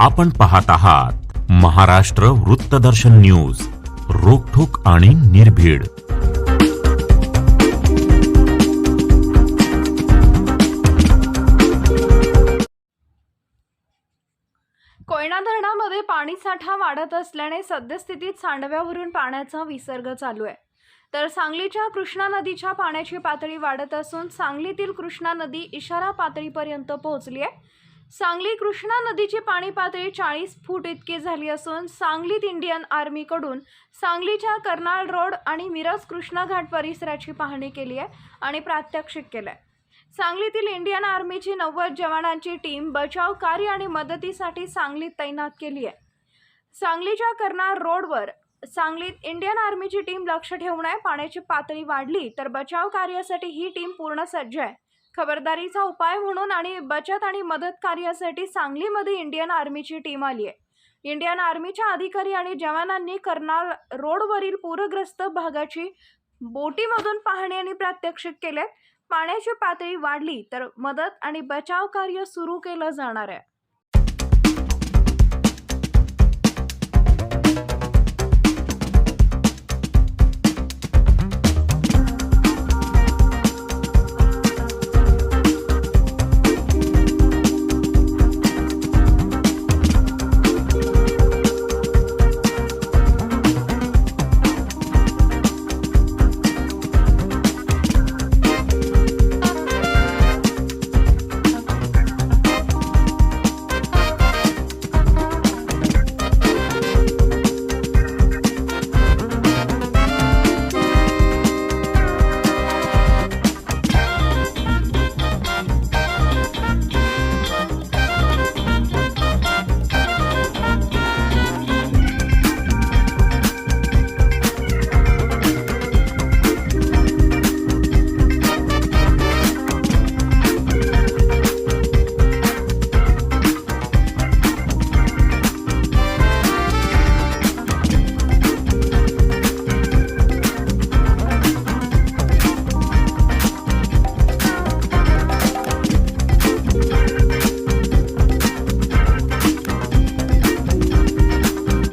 आपण पाहत आहात महाराष्ट्र वृत्तदर्शन न्यूज रोखोक आणि निर्भीड. कोयना धरणामध्ये पाणी साठा वाढत असल्याने सद्यस्थितीत सांडव्यावरून पाण्याचा विसर्ग चालू आहे. तर सांगलीच्या कृष्णा नदीच्या पाण्याची पातळी वाढत असून सांगलीतील कृष्णा नदी इशारा पातळीपर्यंत पोहोचली आहे. सांगली कृष्णा नदीची पाणी पातळी चाळीस फूट इतकी झाली असून सांगलीत इंडियन आर्मीकडून सांगलीच्या कर्नाळ रोड आणि मिरज कृष्णा घाट परिसराची पाहणी केली आहे आणि प्रात्यक्षिक केलं आहे सांगलीतील इंडियन आर्मीची नव्वद जवानांची टीम बचाव कार्य आणि मदतीसाठी सांगलीत तैनात केली आहे. सांगलीच्या कर्नाळ रोडवर सांगलीत इंडियन आर्मीची टीम लक्ष ठेवून आहे. पाण्याची पातळी वाढली तर बचाव कार्यासाठी ही टीम पूर्ण सज्ज आहे. खबरदारीचा उपाय म्हणून आणि बचत आणि मदत कार्यासाठी सांगलीमध्ये इंडियन आर्मीची टीम आली आहे. इंडियन आर्मीच्या अधिकारी आणि जवानांनी कर्नाल रोडवरील पूरग्रस्त भागाची बोटीमधून पाहणी आणि प्रात्यक्षिक केले पाण्याची पातळी वाढली तर मदत आणि बचाव कार्य सुरू केलं जाणार आहे.